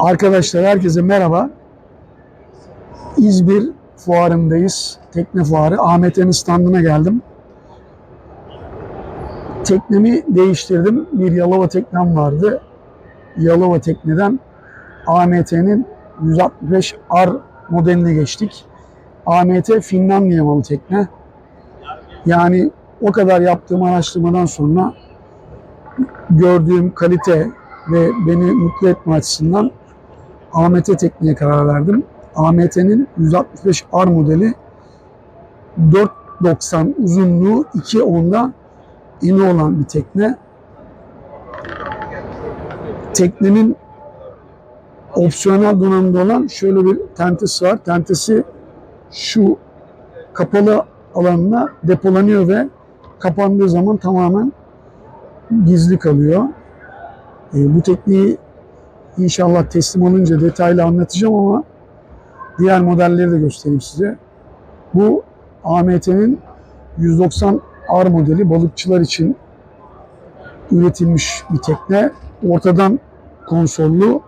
Arkadaşlar herkese merhaba. İzmir fuarındayız. Tekne fuarı. Ahmet'in standına geldim. Teknemi değiştirdim. Bir Yalova teknem vardı. Yalova tekneden AMT'nin 165 R modeline geçtik. AMT Finlandiya malı tekne. Yani o kadar yaptığım araştırmadan sonra gördüğüm kalite ve beni mutlu etme açısından AMT tekniğe karar verdim. AMT'nin 165 R modeli 4.90 uzunluğu 2.10'da eni olan bir tekne. Teknenin opsiyonel donanımda olan şöyle bir tentesi var. Tentesi şu kapalı alanına depolanıyor ve kapandığı zaman tamamen gizli kalıyor. E, bu tekniği inşallah teslim alınca detaylı anlatacağım ama diğer modelleri de göstereyim size. Bu AMT'nin 190 R modeli balıkçılar için üretilmiş bir tekne. Ortadan konsollu.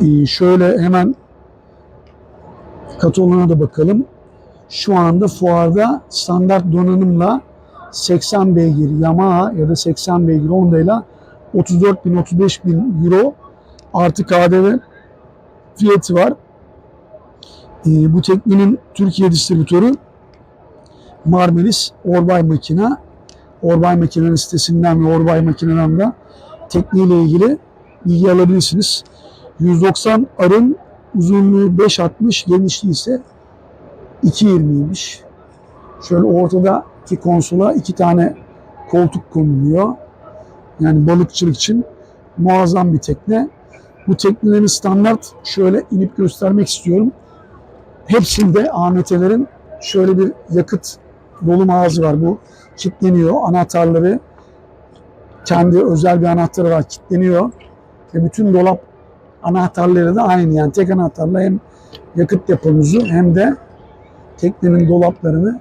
E, şöyle hemen kataloguna da bakalım. Şu anda fuarda standart donanımla 80 beygir Yamaha ya da 80 beygir Honda ile 34 bin 35 bin euro artı KDV fiyatı var. Ee, bu teknenin Türkiye distribütörü Marmaris Orbay Makina. Orbay Makina'nın sitesinden ve Orbay Makina'dan da tekniğiyle ilgili bilgi alabilirsiniz. 190 arın uzunluğu 5.60, genişliği ise 2.20'ymiş. Şöyle ortadaki konsola iki tane koltuk konuluyor. Yani balıkçılık için muazzam bir tekne. Bu teknelerin standart şöyle inip göstermek istiyorum. Hepsinde AMT'lerin şöyle bir yakıt dolum ağzı var. Bu kilitleniyor. Anahtarları kendi özel bir anahtarı var. Kilitleniyor. Ve bütün dolap anahtarları da aynı. Yani tek anahtarla hem yakıt deponuzu hem de teknenin dolaplarını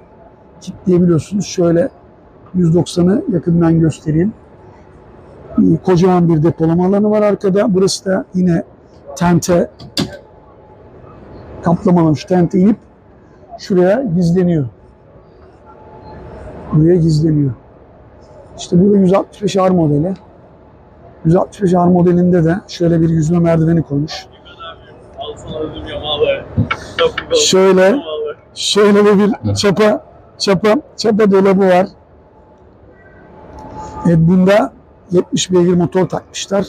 kilitleyebiliyorsunuz. Şöyle 190'ı yakından göstereyim. Ee, Kocaman bir depolama alanı var arkada. Burası da yine tente kaplamalı şu tente inip şuraya gizleniyor. Buraya gizleniyor. İşte burada 165 R modeli. 165 R modelinde de şöyle bir yüzme merdiveni koymuş. Şöyle. Şöyle bir çapa çapa çapa dolabı var. Evet, bunda 70 beygir motor takmışlar.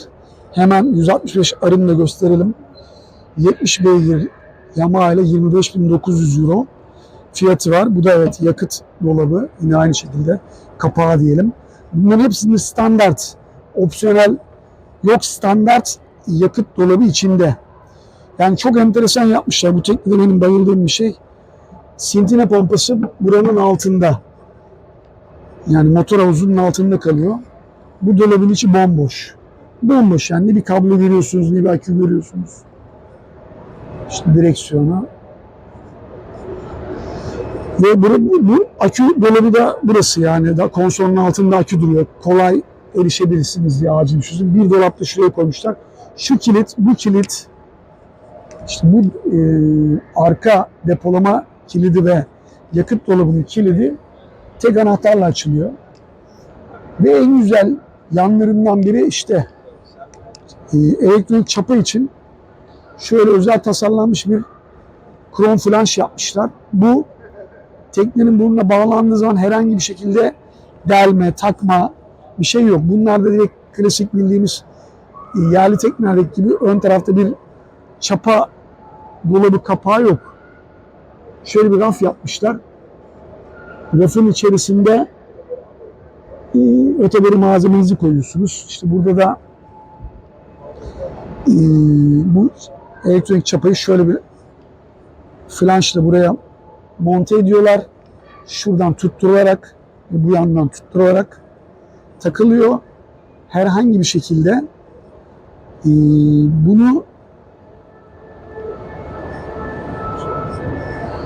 Hemen 165 arını da gösterelim. 70 beygir Yamaha ile 25.900 euro fiyatı var. Bu da evet yakıt dolabı. Yine aynı şekilde kapağı diyelim. Bunların hepsinin standart, opsiyonel yok standart yakıt dolabı içinde. Yani çok enteresan yapmışlar. Bu teknede benim bayıldığım bir şey. Sintine pompası buranın altında. Yani motor havuzunun altında kalıyor. Bu dolabın içi bomboş. Bomboş yani ne bir kablo görüyorsunuz ne bir akü görüyorsunuz. İşte direksiyonu. Ve bu, bu, bu akü dolabı da burası yani da konsolun altında akü duruyor. Kolay erişebilirsiniz diye acil düşünün. Bir dolapta şuraya koymuşlar. Şu kilit, bu kilit işte bu e, arka depolama kilidi ve yakıt dolabının kilidi tek anahtarla açılıyor. Ve en güzel yanlarından biri işte e, elektronik çapa için şöyle özel tasarlanmış bir krom flanş yapmışlar. Bu teknenin burnuna bağlandığı zaman herhangi bir şekilde delme, takma bir şey yok. Bunlarda direkt klasik bildiğimiz e, yerli teknelerdeki gibi ön tarafta bir çapa dolabı kapağı yok. Şöyle bir raf yapmışlar. Rafın içerisinde e, öteberi malzemenizi koyuyorsunuz. İşte burada da e, bu elektronik çapayı şöyle bir flanşla buraya monte ediyorlar. Şuradan tutturarak ve bu yandan tutturarak takılıyor. Herhangi bir şekilde e, bunu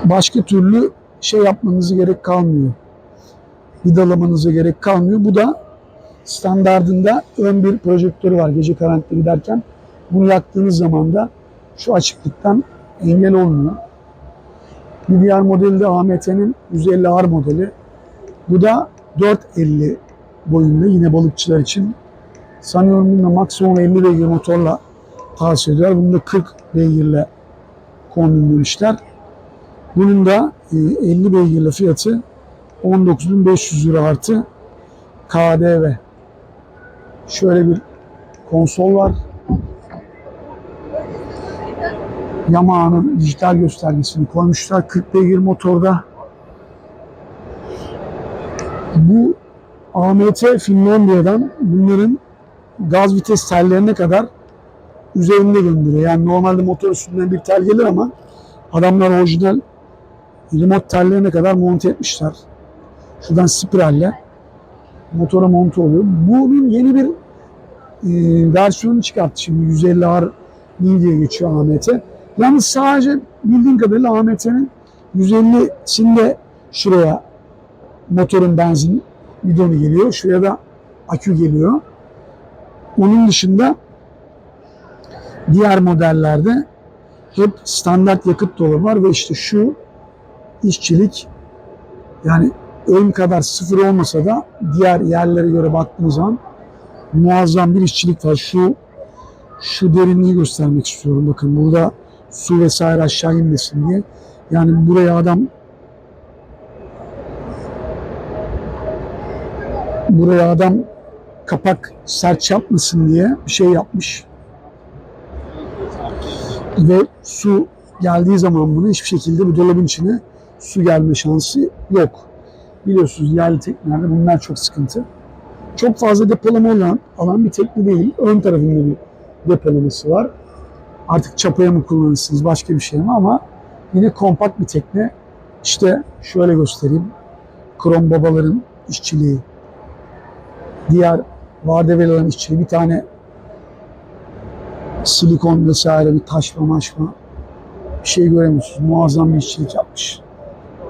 başka türlü şey yapmanıza gerek kalmıyor. Vidalamanıza gerek kalmıyor. Bu da standardında ön bir projektörü var gece karanlıkta giderken. Bunu yaktığınız zaman da şu açıklıktan engel olmuyor. Bir diğer modeli de AMT'nin 150R modeli. Bu da 450 boyunda yine balıkçılar için. Sanıyorum bunda maksimum 50 beygir motorla tavsiye ediyorlar. Bunu da 40 beygirle kombinlemişler. Bunun da e, 50 beygirle fiyatı 19.500 lira artı KDV. Şöyle bir konsol var. Yamaha'nın dijital göstergesini koymuşlar. 40 beygir motorda. Bu AMT Finlandiya'dan bunların gaz vites tellerine kadar üzerinde gönderiyor. Yani normalde motor üstünden bir tel gelir ama adamlar orijinal remote tellerine kadar monte etmişler. Şuradan spiralle motora monte oluyor. Bunun yeni bir e, versiyonu çıkarttı şimdi 150R Mini diye geçiyor AMT. Yalnız sadece bildiğim kadarıyla AMT'nin 150'sinde şuraya motorun benzin bidonu geliyor. Şuraya da akü geliyor. Onun dışında diğer modellerde hep standart yakıt dolu var ve işte şu işçilik yani ön kadar sıfır olmasa da diğer yerlere göre baktığımız zaman muazzam bir işçilik var. Şu şu derinliği göstermek istiyorum. Bakın burada su vesaire aşağı inmesin diye. Yani buraya adam buraya adam kapak sert yapmasın diye bir şey yapmış. Ve su geldiği zaman bunu hiçbir şekilde bu dolabın içine su gelme şansı yok. Biliyorsunuz yerli teknelerde bunlar çok sıkıntı. Çok fazla depolama olan alan bir tekne değil. Ön tarafında bir depolaması var. Artık çapaya mı kullanırsınız başka bir şey mi ama yine kompakt bir tekne. İşte şöyle göstereyim. Krom babaların işçiliği. Diğer Vardevelaların işçiliği. Bir tane silikon vesaire bir taşma maşma bir şey göremiyorsunuz. Muazzam bir işçilik yapmış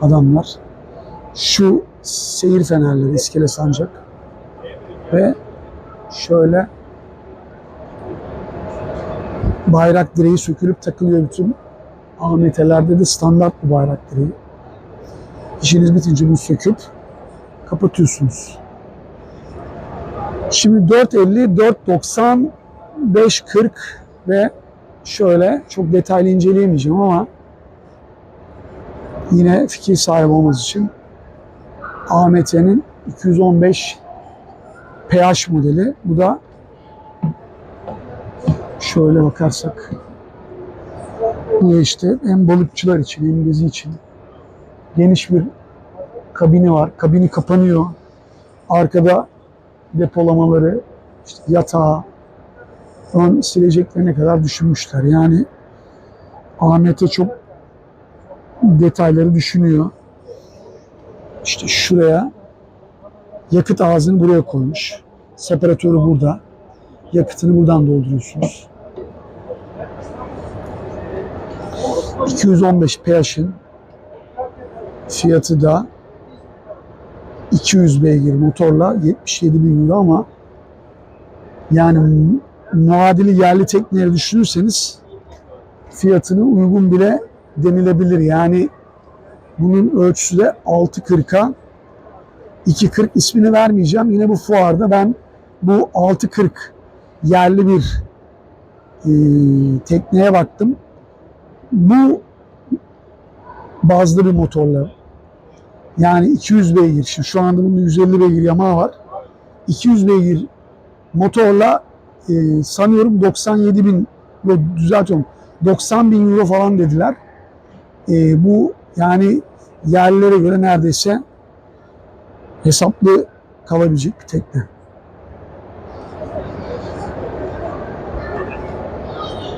adamlar. Şu seyir fenerleri iskele sancak ve şöyle bayrak direği sökülüp takılıyor bütün AMT'lerde de standart bu bayrak direği. İşiniz bitince bunu söküp kapatıyorsunuz. Şimdi 450, 490, 540 ve şöyle çok detaylı inceleyemeyeceğim ama yine fikir sahibi olmamız için AMT'nin 215 PH modeli. Bu da şöyle bakarsak bu işte hem balıkçılar için hem gezi için geniş bir kabini var. Kabini kapanıyor. Arkada depolamaları, işte yatağı, ön sileceklerine kadar düşünmüşler. Yani AMT çok detayları düşünüyor. İşte şuraya yakıt ağzını buraya koymuş. Separatörü burada. Yakıtını buradan dolduruyorsunuz. 215 PH'in fiyatı da 200 beygir motorla 77 bin euro ama yani muadili yerli tekneleri düşünürseniz fiyatını uygun bile denilebilir. Yani bunun ölçüsü de 6.40'a 2.40 ismini vermeyeceğim. Yine bu fuarda ben bu 6.40 yerli bir e, tekneye baktım. Bu bazlı bir motorla yani 200 beygir. Şimdi şu anda bunun 150 beygir Yamaha var. 200 beygir motorla e, sanıyorum 97 bin düzeltiyorum 90 bin euro falan dediler. E, bu yani yerlilere göre neredeyse hesaplı kalabilecek bir tekne.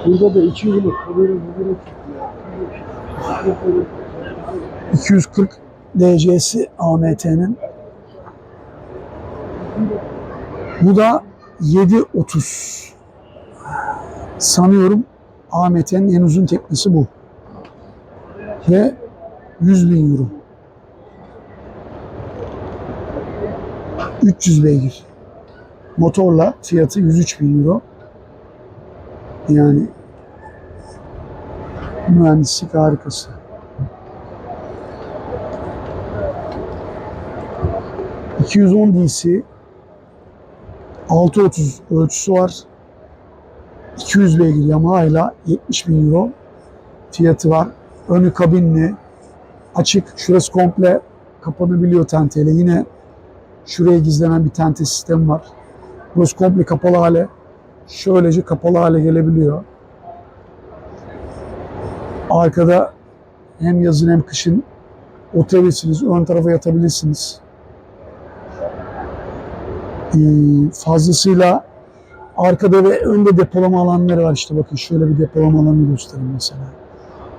Burada da 2 yıllık böyle böyle 240 DC'si AMT'nin. Bu da 7.30. Sanıyorum AMT'nin en uzun teknesi bu. Ve 100 bin euro. 300 beygir. Motorla fiyatı 103 bin euro. Yani mühendislik harikası. ...210 DC... ...630 ölçüsü var... ...200 beygir Yamaha ile 70 bin euro... ...fiyatı var. Önü kabinli... ...açık. Şurası komple kapanabiliyor tenteyle. Yine şuraya gizlenen bir tente sistemi var. Burası komple kapalı hale. Şöylece kapalı hale gelebiliyor. Arkada hem yazın hem kışın oturabilirsiniz. Ön tarafa yatabilirsiniz. Ee, fazlasıyla arkada ve önde depolama alanları var. İşte bakın şöyle bir depolama alanı göstereyim mesela.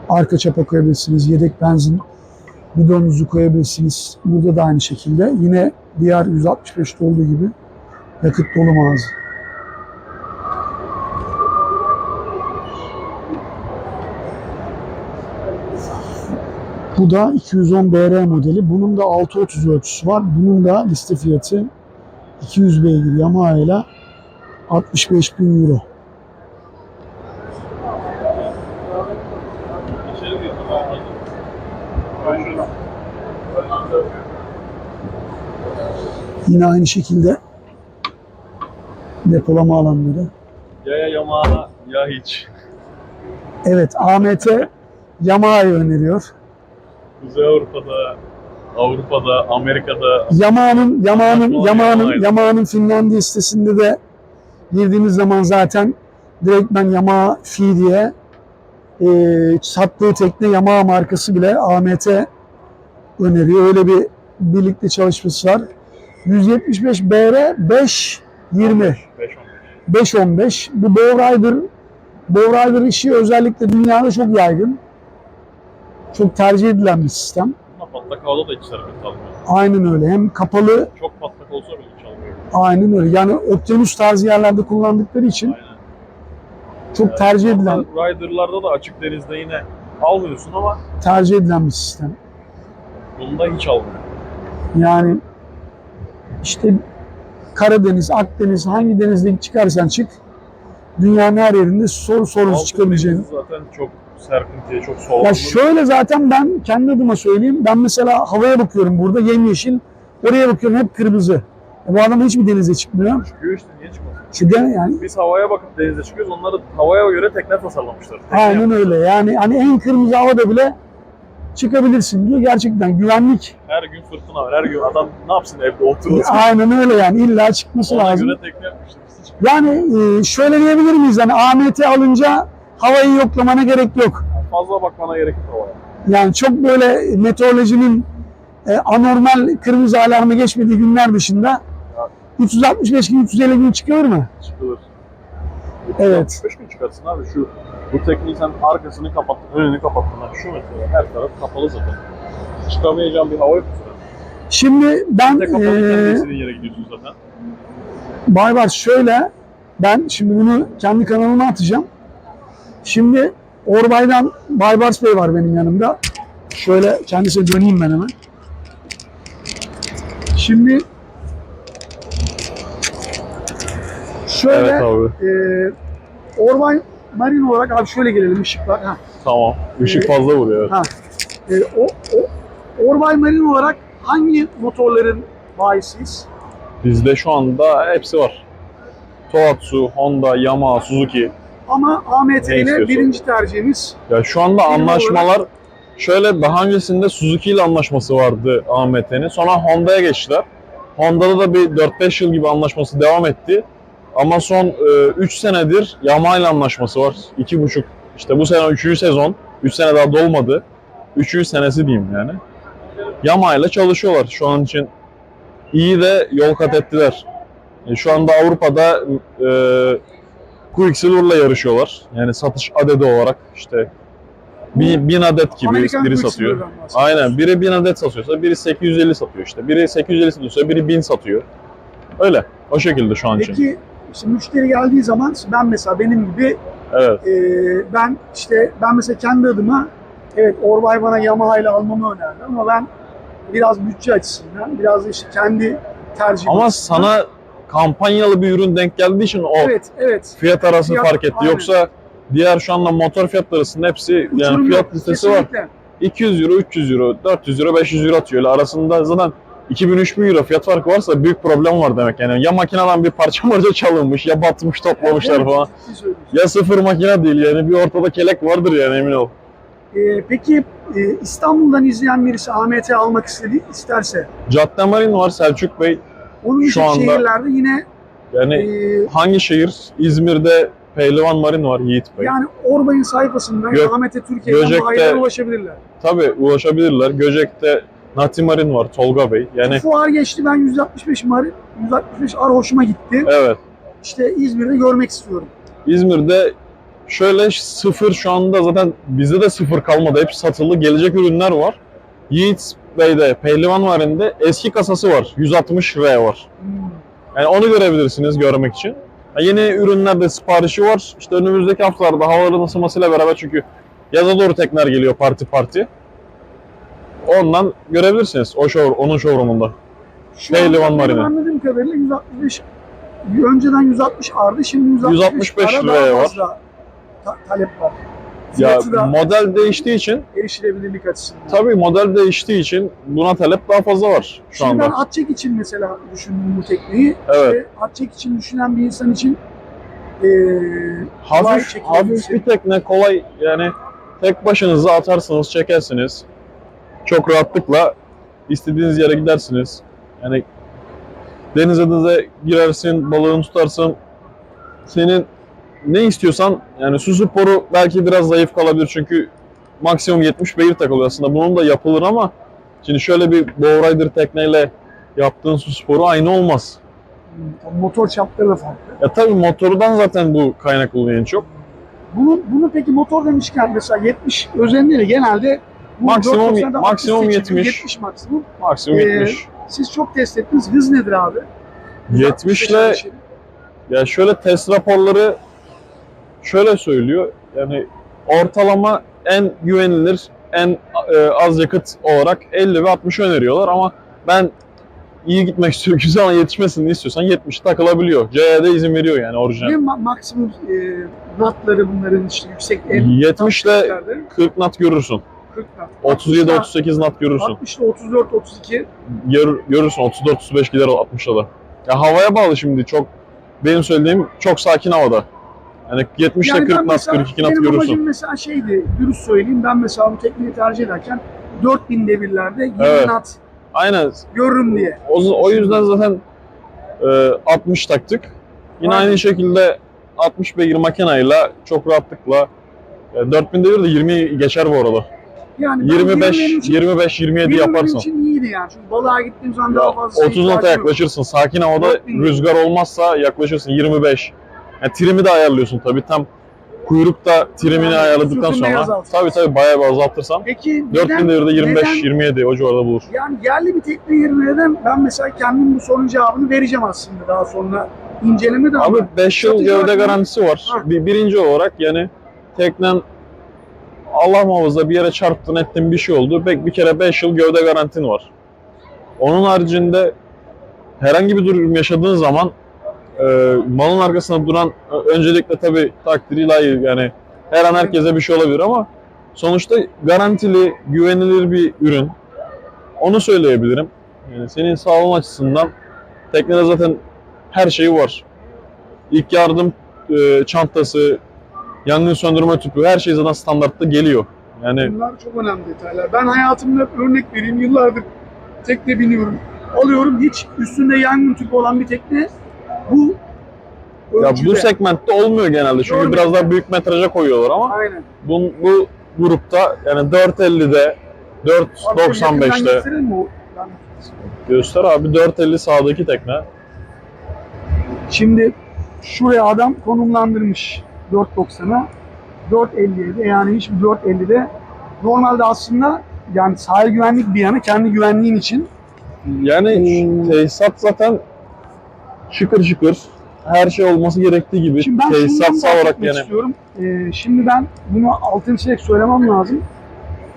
Arka çapa koyabilirsiniz. Yedek benzin bidonunuzu koyabilirsiniz. Burada da aynı şekilde. Yine diğer 165'te olduğu gibi yakıt dolu mağaza. Bu da 210 BR modeli. Bunun da 630 ölçüsü var. Bunun da liste fiyatı 200 beygir Yamaha ile 65 bin euro. İçeri girdim abi. Ben şuradan. Yine aynı şekilde depolama alanları. Ya ya Yamaha ya hiç. Evet AMT Yamaha'yı öneriyor. Kuzey Avrupa'da, Avrupa'da, Amerika'da Yamaha'nın Yamaha'nın Yamaha'nın. Yamaha'nın Finlandiya sitesinde de girdiğiniz zaman zaten direkt ben Yamaha Fi diye e, sattığı tekne Yamaha markası bile AMT öneriyor. Öyle bir birlikte çalışması var. 175 BR 520 5 15. 515. Bu Bowrider Bowrider işi özellikle dünyada çok yaygın. Çok tercih edilen bir sistem. Patlak havada da hiç servet almıyor. Aynen öyle. Hem kapalı Çok patlak olsa bile hiç almıyor. Aynen öyle. Yani okyanus tarzı yerlerde kullandıkları için Aynen. Çok tercih edilen Rider'larda da açık denizde yine almıyorsun ama tercih edilen bir sistem. bunda hiç almıyor. Yani işte Karadeniz, Akdeniz hangi denizde çıkarsan çık dünyanın her yerinde soru sorusu çıkabileceğin. zaten çok serpintiye, çok soğuk. Ya şöyle zaten ben kendi adıma söyleyeyim. Ben mesela havaya bakıyorum burada yemyeşil. Oraya bakıyorum hep kırmızı. E bu adam hiçbir denize çıkmıyor. Çıkıyor işte niye çıkmasın? De- yani Biz havaya bakıp denize çıkıyoruz. Onları havaya göre tekne tasarlamışlar. Tekne aynen öyle. Yani hani en kırmızı havada bile çıkabilirsin diyor. Gerçekten güvenlik Her gün fırtına var. Her gün adam ne yapsın evde oturur. Aynen öyle yani illa çıkması Ona lazım. göre tekne yapmışlar. Yani e, şöyle diyebilir miyiz? Yani AMT alınca havayı yoklamana gerek yok. fazla bakmana gerek yok havaya. Yani çok böyle meteorolojinin e, anormal kırmızı alarmı geçmediği günler dışında 365 gün 350 gün çıkıyor mu? Çıkılır. Evet. 5 gün çıkarsın abi şu bu tekneyi sen arkasını kapattın, önünü kapattın. Bak şu mesela her taraf kapalı zaten. Çıkamayacağın bir hava yok. Şimdi ben Bir de e, istediğin yere gidiyorsun zaten. Baybars şöyle ben şimdi bunu kendi kanalıma atacağım. Şimdi Orbay'dan Baybars Bey var benim yanımda. Şöyle kendisine döneyim ben hemen. Şimdi şöyle Evet abi. e, Orbay Marine olarak abi şöyle gelelim ışıklar. Ha, Tamam. Işık Ee, fazla vuruyor. ha. E, o, o, Orbay Marine olarak hangi motorların bayisiyiz? Bizde şu anda hepsi var. Tohatsu, Honda, Yamaha, Suzuki. Ama AMT ile birinci tercihimiz Ya şu anda anlaşmalar şöyle daha öncesinde Suzuki ile anlaşması vardı AMT'nin. Sonra Honda'ya geçtiler. Honda'da da bir 4-5 yıl gibi anlaşması devam etti. Ama son 3 senedir Yamaha ile anlaşması var. 2,5 işte bu sene 3. sezon. 3 sene daha dolmadı. 3. senesi diyeyim yani. Yamaha ile çalışıyorlar şu an için. iyi de yol kat ettiler. E, Şu anda Avrupa'da e, Quicksilver'la yarışıyorlar. Yani satış adedi olarak işte bir, bin adet gibi Amerikan biri satıyor. Aynen biri 1000 adet satıyorsa biri 850 satıyor işte. Biri 850 satıyorsa biri 1000 satıyor. Öyle. O şekilde şu an için. Peki şimdi müşteri geldiği zaman ben mesela benim gibi Evet. e, ben işte ben mesela kendi adıma evet Orbay bana Yamaha ile almamı önerdi ama ben biraz bütçe açısından biraz da işte kendi tercihim Ama açısından- sana kampanyalı bir ürün denk geldiği için o Evet, evet. fiyat arası Fiyat- fark etti. aynen. Yoksa diğer şu anda motor fiyatları arasında hepsi yani Uçurum fiyat yok, listesi var. kesinlikle. 200 euro, 300 euro, 400 euro, 500 euro atıyor. Öyle arasında zaten 2000-3000 euro fiyat farkı varsa büyük problem var demek yani. Ya makineden bir parça marca çalınmış ya batmış toplamışlar falan. Ya sıfır makine değil yani bir ortada kelek vardır yani emin ol. Ee, peki e, İstanbul'dan izleyen birisi AMT almak istedi, isterse Cadde Marin var Selçuk Bey. onun Şu anda- şehirlerde yine Yani e, hangi şehir? İzmir'de Pehlivan Marin var Yiğit Bey. yani Orbay'ın sayfasından Gö- AMT Türkiye'den Göcek'te- ulaşabilirler. Tabii ulaşabilirler. Göcek'te Nati Marin var Tolga Bey. Yani Fuar geçti ben 165 Mari, 165 ar hoşuma gitti. evet İşte İzmir'de görmek istiyorum. İzmir'de şöyle sıfır şu anda zaten bizde de sıfır kalmadı. Hep satılı gelecek ürünler var. Yiğit Bey'de Pehlivan Marin'de eski kasası var. 160R var. Hmm. Yani onu görebilirsiniz görmek için. Ha, Yeni ürünlerde siparişi var. İşte önümüzdeki haftalarda havaların ısınmasıyla beraber çünkü yaza doğru tekner geliyor parti parti. Ondan görebilirsiniz o show, onun showroomunda. Şu anda benim Marine. anladığım kadarıyla 165 önceden 160 ardı şimdi 165, 165 ara liraya daha var. fazla ta- talep var. Ya Fiyatı da model değiştiği için erişilebilirlik açısından. tabii model değiştiği için buna talep daha fazla var şu Şimdi ben anda. için mesela düşündüm bu tekniği. Evet. Ve at çek için düşünen bir insan için eee kolay Hafif, çekilebilirsin. hafif bir tekne kolay yani tek başınıza atarsınız çekersiniz. Çok rahatlıkla istediğiniz yere gidersiniz. Yani denize denize girersin, balığını tutarsın. Senin ne istiyorsan yani su sporu belki biraz zayıf kalabilir çünkü maksimum 70 beygir takılıyor aslında. Bunun da yapılır ama şimdi şöyle bir Bow Rider tekneyle yaptığın su sporu aynı olmaz. Motor çapları da farklı. Ya tabii motordan zaten bu kaynaklanıyor en çok. Bunu, bunu peki motor demişken mesela 70 özelliğiyle genelde Maksimum- 490'da maksimum 60 seçiliyor, 70. 70 maksimum. Maksimum Ee, 70. Siz çok test ettiniz. Hız nedir abi? 70 ile ya şöyle test raporları şöyle söylüyor. Yani ortalama en güvenilir, en e, az yakıt olarak 50 ve 60 öneriyorlar ama ben iyi gitmek istiyorum, güzel ama yetişmesini istiyorsan 70 takılabiliyor. CE'de izin veriyor yani Ne orijinal. ma- maksimum e, natları bunların işte yüksek en 70 ile yerde 40 knot görürsün. 40 nat. 37-38 knot görürsün. 60 ile 34 32 Gör, görürsün 34-35 gider o 60'a da. Ya havaya bağlı şimdi çok benim söylediğim çok sakin havada. Yani 70 ile Yani 40 ben knot, mesela- 42 knot benim görürsün. amacım mesela şeydi, dürüst söyleyeyim ben mesela bu tekniği tercih ederken 4000 devirlerde 20 Evet. nat Aynen. görürüm diye. O, o yüzden zaten e, 60 taktık. Yine Aynen. aynı şekilde 60 beygir makinayla çok rahatlıkla e, 4000 devir de 20 geçer bu arada. Yani ben 25 benim için- 25 27 benim yaparsın. için iyiydi yani. Çünkü balığa gittiğim zaman Ya, daha fazla 30 nota ihtiyacım yok. yaklaşırsın. Sakin havada 4000 rüzgar olmazsa yaklaşırsın 25. Yani trimi de ayarlıyorsun tabii tam kuyrukta trimini Yani ayarladıktan sonra tabii tabii bayağı bir azaltırsan Peki 4000 neden, devirde 25 neden- 27 o civarda bulur. yani yerli bir tekne yerine neden ben mesela kendim bu sorunun cevabını vereceğim aslında daha sonra inceleme de Abi 5 yıl gövde garantisi var. Bir, birinci olarak yani teknen Allah muhafaza bir yere çarptın ettin bir şey oldu. Pek bir kere 5 yıl gövde garantin var. Onun haricinde herhangi bir durum yaşadığın zaman e, malın arkasında duran ö- öncelikle tabii takdir ilahi yani her an herkese bir şey olabilir ama sonuçta garantili, güvenilir bir ürün. Onu söyleyebilirim. Yani senin sağlığın açısından teknede zaten her şeyi var. İlk yardım e, çantası, yangın söndürme tüpü her şey zaten standartta geliyor. Yani bunlar çok önemli detaylar. Ben hayatımda örnek vereyim yıllardır tekne biniyorum. Alıyorum hiç üstünde yangın tüpü olan bir tekne bu ya ölçüde. bu segmentte olmuyor genelde çünkü Doğru. biraz daha büyük metraja koyuyorlar ama Aynen. bu, bu grupta yani 450'de Abi yakından 4.95'te getirelim mi o? Yani göster abi 450 sağdaki tekne. Şimdi şuraya adam konumlandırmış 4.90'a 4.57 yani hiçbir 4.50'de normalde aslında yani sahil güvenlik bir yana kendi güvenliğin için Yani Hmm. tesisat zaten şıkır şıkır her şey olması gerektiği gibi Şimdi ben tesisat şundan sağ olarak yani istiyorum. Ee, şimdi ben bunu altın çizerek söylemem lazım.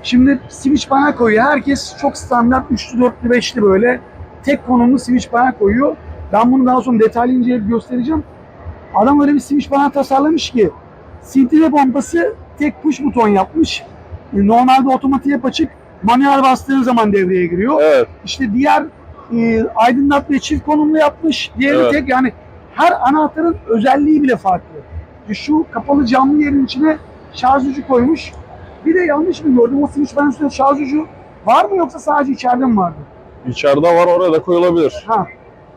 Şimdi switch panel koyuyor. Herkes çok standart 3'lü 4'lü 5'li böyle tek konumlu switch panel koyuyor. Ben bunu daha sonra detaylı inceleyip göstereceğim. Adam öyle bir switch bana tasarlamış ki CTV pompası tek push buton yapmış. E, Normalde otomatik hep açık. Manuel bastığın zaman devreye giriyor. Evet. İşte diğer e, aydınlatmayı çift konumlu yapmış. Diğeri Evet. tek yani her anahtarın özelliği bile farklı. İşte Şu kapalı camlı yerin içine şarj ucu koymuş. Bir de yanlış mı gördüm? O switch ben üstünde şarj ucu var mı yoksa sadece içeride mi vardı? İçeride var oraya da koyulabilir. Ha.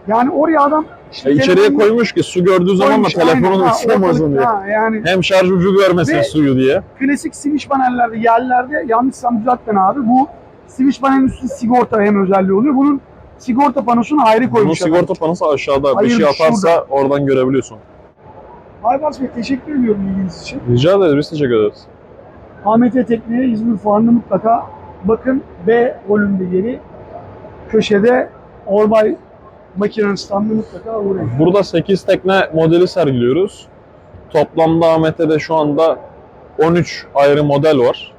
Yani oraya adam işte E, içeriye koymuş ki su gördüğü zaman da telefonun ısınmasın diye. ha, yani Hem şarj ucu görmesin Ve- suyu diye. klasik switch panellerde yerlerde yanlışsam düzelt abi. Bu switch panelin üstü sigorta hem özelliği oluyor. Bunun sigorta panosunu ayrı Bunun koymuş. adam. sigorta panosu aşağıda. Hayır, bir şey atarsa şurada. oradan görebiliyorsun. Aybars Bey teşekkür ediyorum ilginiz için. Rica ederiz. Biz teşekkür ederiz. AMT Tekne'ye İzmir Fuarı'nda mutlaka bakın. B bölümde yeri köşede Orbay makinenin standı mutlaka uğrayın. Burada 8 tekne modeli sergiliyoruz. Toplamda Ahmet'te şu anda 13 ayrı model var.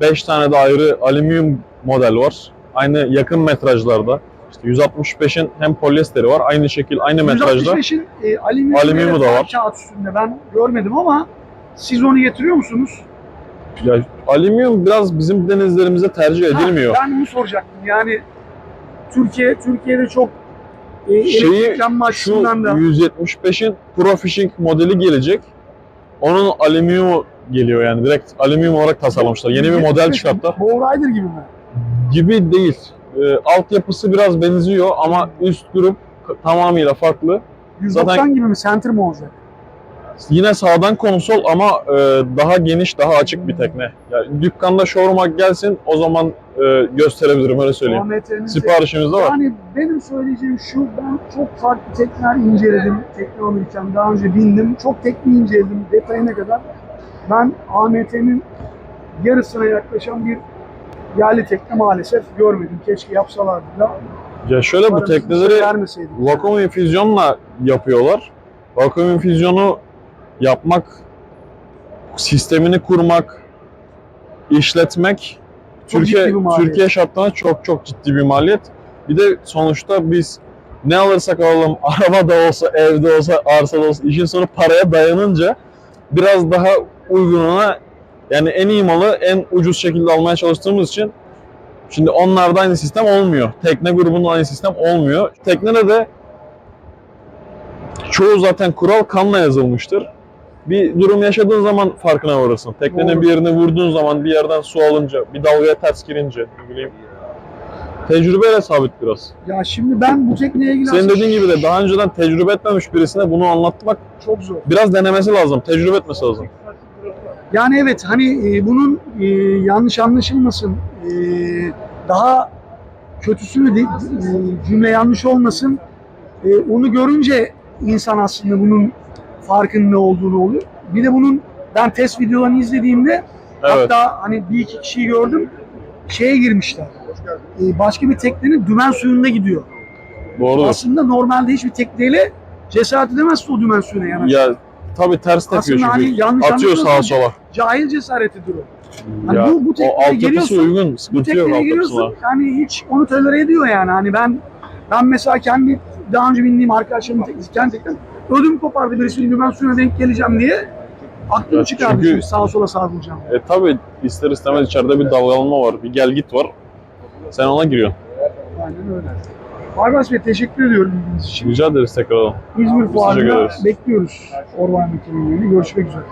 5 tane de ayrı alüminyum model var. Aynı yakın metrajlarda. İşte 165'in hem polyesteri var. Aynı şekil, aynı metrajda. 165'in e, alüminyum, Alüminyumu da var. Kağıt üstünde ben görmedim ama siz onu getiriyor musunuz? Ya, alüminyum biraz bizim denizlerimize tercih edilmiyor. Ha, ben bunu soracaktım. Yani Türkiye Türkiye'de çok e, Şeyi Şu açısından da 175'in Pro Fishing modeli gelecek. Onun alüminyumu geliyor yani direkt alüminyum olarak tasarlamışlar. Yeni bir model 175'in çıkarttılar. Bow Rider gibi mi? Gibi değil. Ee, altyapısı biraz benziyor ama üst grup tamamıyla farklı. 190 Zaten- gibi mi? Center mi olacak? Yine sağdan konsol ama e, daha geniş, daha açık bir tekne. Yani dükkanda showroom'a gelsin o zaman e, gösterebilirim öyle söyleyeyim. Siparişimiz de var. Yani benim söyleyeceğim şu, ben çok farklı tekneler inceledim tekne alırken, daha önce bindim. Çok tekne inceledim detayına kadar. Ben AMT'nin yarısına yaklaşan bir yerli tekne maalesef görmedim. Keşke yapsalardı da. Ya şöyle bu Paramızı tekneleri vakum infüzyonla yapıyorlar. Vakum infüzyonu yapmak, sistemini kurmak, işletmek Çok Türkiye. Türkiye şartlarında çok çok ciddi bir maliyet. Bir de sonuçta biz ne alırsak alalım, araba da olsa, evde olsa, arsada olsa işin sonu paraya dayanınca biraz daha uygununa yani en iyi malı en ucuz şekilde almaya çalıştığımız için şimdi onlarda aynı sistem olmuyor. Tekne grubunda aynı sistem olmuyor. Teknede de çoğu zaten kural kanla yazılmıştır. Bir durum yaşadığın zaman farkına varırsın. Teknenin Doğru. bir yerini vurduğun zaman bir yerden su alınca, bir dalgaya ters girince, ne bileyim. Tecrübeyle sabit biraz. Ya şimdi ben bu tekneye ilgili Senin dediğin gibi de daha önceden tecrübe etmemiş birisine bunu anlatmak çok zor. biraz denemesi lazım, tecrübe etmesi lazım. Yani evet hani e, bunun e, yanlış anlaşılmasın. e, daha kötüsünü de, e, cümle yanlış olmasın. E, onu görünce insan aslında bunun farkında ne olduğunu oluyor. Bir de bunun ben test videolarını izlediğimde Evet. hatta hani bir iki kişiyi gördüm şeye girmişler. E, başka bir teknenin dümen suyunda gidiyor. Doğrudur. Aslında normalde hiçbir tekneyle cesaret edemezsin o dümen suyuna yanaşmaya. Ya tabii ters tepiyor Aslında çünkü. hani yanlış Atıyor sağa sola. Cahil cesaretidir o. Hani Ya, bu- bu tekneye giriyorsun, uygun, Bu tekneye giriyorsun yani hiç onu tolere ediyor yani. Hani ben ben mesela kendi daha önce bindiğim arkadaşlarımın teknesi kendi teknem ödüm kopardı birisinin dümen suyuna denk geleceğim diye aklım Ya çıkardı çünkü- çünkü sağa sola savrulacağım. E tabii ister istemez içeride bir dalgalanma var, bir gel git var. Sen ona giriyorsun. Aynen öyle. Barbas Bey teşekkür ediyorum bildiğiniz için. Rica ederiz tekrardan. İzmir ederiz. bekliyoruz Orman Mekanı'nın Görüşmek üzere.